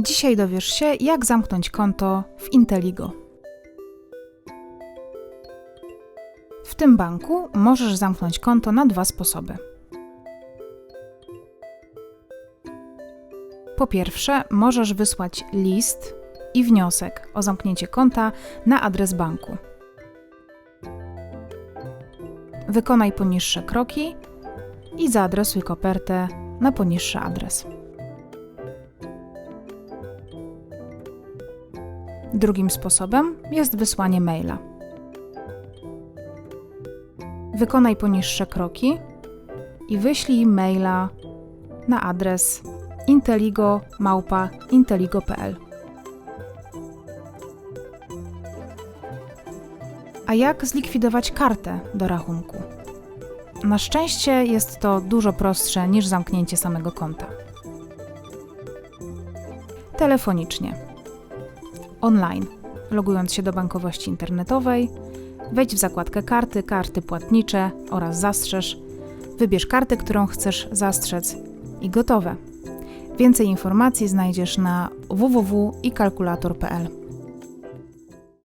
Dzisiaj dowiesz się, jak zamknąć konto w Inteligo. W tym banku możesz zamknąć konto na dwa sposoby. Po pierwsze, możesz wysłać list i wniosek o zamknięcie konta na adres banku. Wykonaj poniższe kroki i zaadresuj kopertę na poniższy adres. Drugim sposobem jest wysłanie maila. Wykonaj poniższe kroki i wyślij maila na adres inteligo@inteligo.pl. A jak zlikwidować kartę do rachunku? Na szczęście jest to dużo prostsze niż zamknięcie samego konta. Telefonicznie. Online. Logując się do bankowości internetowej, wejdź w zakładkę karty, karty płatnicze oraz zastrzeż. Wybierz kartę, którą chcesz zastrzec i gotowe. Więcej informacji znajdziesz na www.ikalkulator.pl.